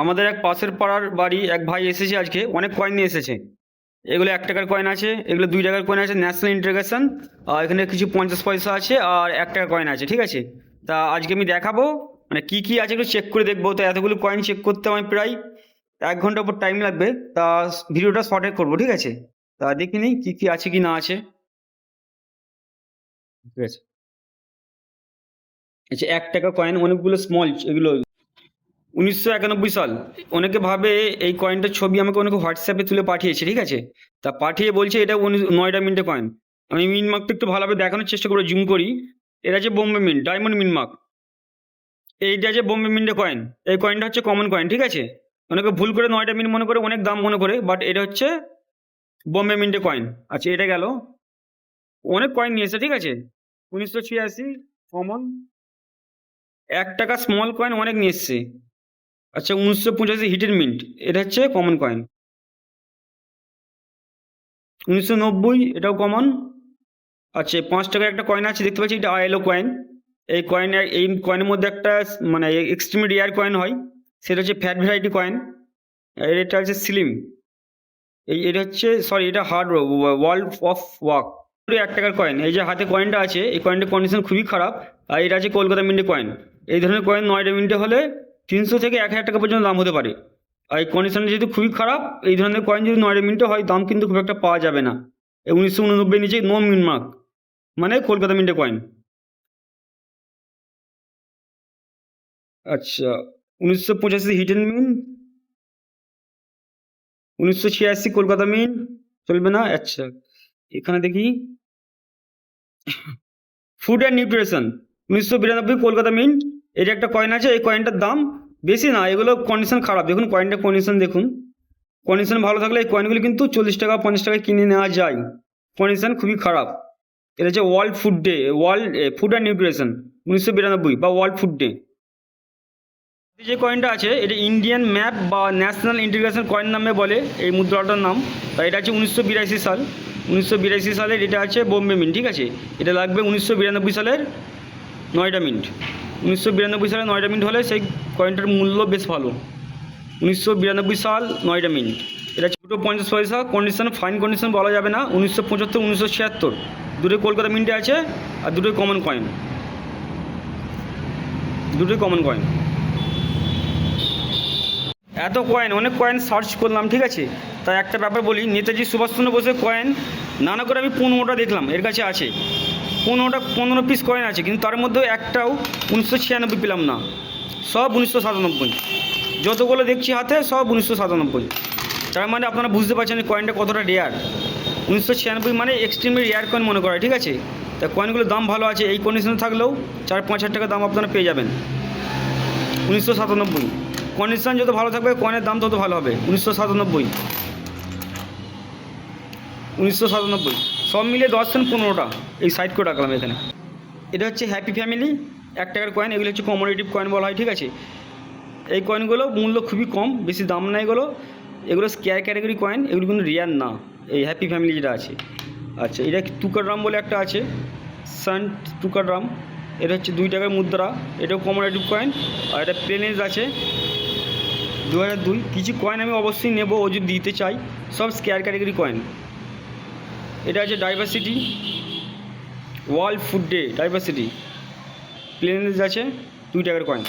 আমাদের এক পাশের পাড়ার বাড়ি এক ভাই এসেছে আজকে, অনেক কয়েন নিয়ে এসেছে। এগুলো এক টাকার কয়েন আছে, এগুলো দুই টাকার কয়েন আছে ন্যাশনাল ইন্টিগ্রেশন আর এখানে কিছু পঞ্চাশ পয়সা আছে, আর এক টাকার কয়েন আছে, ঠিক আছে? তা আজকে আমি দেখাবো মানে কি কি আছে একটু চেক করে দেখব। তো এতগুলো কয়েন চেক করতে আমার প্রায় এক ঘণ্টা উপর টাইম লাগবে, তা ভিডিওটা শর্টে করব, ঠিক আছে? তা দেখি নিই কি কি আছে কি না আছে। ঠিক আছে। আচ্ছা এক টাকা কয়েন অনেকগুলো স্মল এগুলো উনিশশো একানব্বই সাল অনেকে ভাবে এই কয়েনটার ছবি আমাকে অনেকে হোয়াটসঅ্যাপে তুলে পাঠিয়েছে, ঠিক আছে? তা পাঠিয়ে বলছে এটা নয়ডা মিন্টে কয়েন আমি মিনমার্কটা একটু ভালোভাবে দেখানোর চেষ্টা করে জুম করি। এটা হচ্ছে বোম্বে মিন্ট ডায়মন্ড মিনমার্ক এইটা হচ্ছে বোম্বে মিন্টে কয়েন এই কয়েনটা হচ্ছে কমন কয়েন ঠিক আছে? অনেকে ভুল করে নয়টা মিন্ট মনে করে, অনেক দাম মনে করে বাট এটা হচ্ছে বোম্বে মিন্টে কয়েন আচ্ছা এটা গেল। অনেক কয়েন নিয়েছে ঠিক আছে? উনিশশো ছিয়াশি কমন এক টাকা স্মল কয়েন অনেক নিয়ে এসছে। আচ্ছা উনিশশো পঁচাশি হিটের মিন্ট, এটা হচ্ছে কমন কয়েন উনিশশো নব্বই, এটাও কমন আচ্ছা পাঁচ টাকার একটা কয়েন আছে, দেখতে পাচ্ছি এটা আইএলও কয়েন এই কয়েন এই কয়েনের মধ্যে একটা মানে এক্সট্রিম রেয়ার কয়েন হয়, সেটা হচ্ছে ফ্যাট ভ্যারাইটি কয়েন এটা হচ্ছে স্লিম এই, এটা হচ্ছে সরি এটা হার্ড ওয়ার্ল্ড অফ ওয়াক এক টাকার কয়েন এই যে হাতে কয়েনটা আছে, এই কয়েনটার কন্ডিশন খুবই খারাপ। আর এটা আছে কলকাতা মিন্টে কয়েন এই ধরনের কয়েন নয়টা মিন্টে হলে তিনশো থেকে এক হাজার টাকা পর্যন্ত দাম হতে পারে। আর এই কন্ডিশনটা যেহেতু খুবই খারাপ, এই ধরনের কয়েন যদি নয় মিন্টে হয়, দাম কিন্তু খুব একটা পাওয়া যাবে না। উনিশশো উননব্বই নিচে নো মিন মার্ক মানে কলকাতা মিন্টে কয়েন আচ্ছা উনিশশো পঁচাশি হিডেন মিন উনিশশো ছিয়াশি কলকাতা মিন চলবে না? আচ্ছা এখানে দেখি। ফুড অ্যান্ড নিউট্রিশন উনিশশো বিরানব্বই কলকাতা মিন্ট যে একটা কয়েন আছে, এই কয়েনটার দাম বেশি না, এগুলো কন্ডিশন খারাপ। দেখুন কয়েনটার কন্ডিশন দেখুন। কন্ডিশন ভালো থাকলে এই কয়েনগুলো কিন্তু চল্লিশ টাকা, পঞ্চাশ টাকায় কিনে নেওয়া যায়। কন্ডিশন খুবই খারাপ। এটা হচ্ছে world food day world food and nutrition উনিশশো বিরানব্বই বা ওয়ার্ল্ড ফুড ডে যে কয়েনটা আছে, এটা ইন্ডিয়ান ম্যাপ বা ন্যাশনাল ইন্টিগ্রেশন কয়েন নামে বলে, এই মুদ্রাটার নাম। তা এটা হচ্ছে উনিশশো বিরাশি সাল। উনিশশো বিরাশি সালের এটা আছে বোম্বে মিন্ট ঠিক আছে? এটা লাগবে উনিশশো বিরানব্বই সালের নয়টা মিন্ট উনিশশো বিরানব্বই সালে নয়টা মিন্ট হলে সেই কয়েনটার মূল্য বেশ ভালো। উনিশশো বিরানব্বই সাল নয়টা মিন্ট। এটা দুটো পঞ্চাশ পয়সা। কন্ডিশন ফাইন কন্ডিশন বলা যাবে না। উনিশশো পঁচাত্তর, উনিশশো ছিয়াত্তর। দুটোই কলকাতা মিন্টে আছে আর দুটোই কমন কয়েন দুটোই কমন কয়েন এত কয়েন অনেক কয়েন সার্চ করলাম, ঠিক আছে? তাই একটা ব্যাপার বলি, নেতাজি সুভাষচন্দ্র বোসের কয়েন নানা করে আমি পনেরোটা দেখলাম। এর কাছে আছে। পনেরোটা, পনেরো পিস কয়েন আছে, কিন্তু তার মধ্যে একটাও উনিশশো ছিয়ানব্বই পেলাম না। সব উনিশশো সাতানব্বই। যতগুলো দেখছি হাতে, সব উনিশশো সাতানব্বই। তার মানে আপনারা বুঝতে পারছেন কয়েনটা কতটা রেয়ার উনিশশো ছিয়ানব্বই মানে এক্সট্রিমলি রেয়ার কয়েন মনে করা ঠিক আছে? তা কয়েনগুলোর দাম ভালো আছে, এই কন্ডিশনে থাকলেও চার, পাঁচ হাজার টাকা দাম আপনারা পেয়ে যাবেন। উনিশশো সাতানব্বই। কন্ডিশন যত ভালো থাকবে কয়েনের দাম তত ভালো হবে। উনিশশো সাতানব্বই। উনিশশো সাতানব্বই। সব মিলিয়ে দশ থেকে পনেরোটা। এই সাইড করে রাখলাম এখানে। এটা হচ্ছে হ্যাপি ফ্যামিলি এক টাকার কয়েন এগুলো হচ্ছে কমোডিটিভ কয়েন বলা হয়, ঠিক আছে? এই কয়েনগুলো মূল্য খুবই কম, বেশি দাম না এগুলো। এগুলো স্কেয়ার ক্যাটাগরি কয়েন এগুলো কিন্তু রিয়ার না। এই হ্যাপি ফ্যামিলি যেটা আছে। আচ্ছা এটা টুকার রাম বলে একটা আছে? সান্ট টুকার রাম এটা হচ্ছে দুই টাকার মুদ্রা। এটাও কমোডিটিভ কয়েন আর এটা প্লেনেজ আছে। দু হাজার দুই। কিছু কয়েন আমি অবশ্যই নেব, ও যদি দিতে চাই, সব স্কেয়ার ক্যাটাগরি কয়েন এটা আছে diversity world food day diversity প্লেনেজ আছে, দুই টাকার কয়েন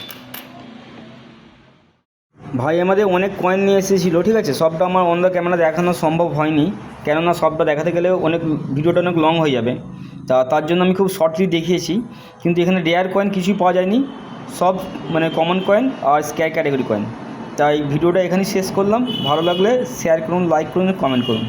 ভাই, আমাদের অনেক কয়েন নিয়ে এসেছিল, ঠিক আছে? সবটা আমার অন দ্য ক্যামেরা দেখানো সম্ভব হয়নি, কেননা সবটা দেখাতে গেলে অনেক ভিডিওটা অনেক লং হয়ে যাবে। তা, তার জন্য আমি খুব শর্টলি দেখিয়েছি, কিন্তু এখানে রেয়ার কয়েন কিছুই পাওয়া যায়নি। সব মানে কমন কয়েন আর স্ক্যার ক্যাটাগরি কয়েন তাই ভিডিওটা এখানেই শেষ করলাম। ভালো লাগলে শেয়ার করুন লাইক করুন কমেন্ট করুন।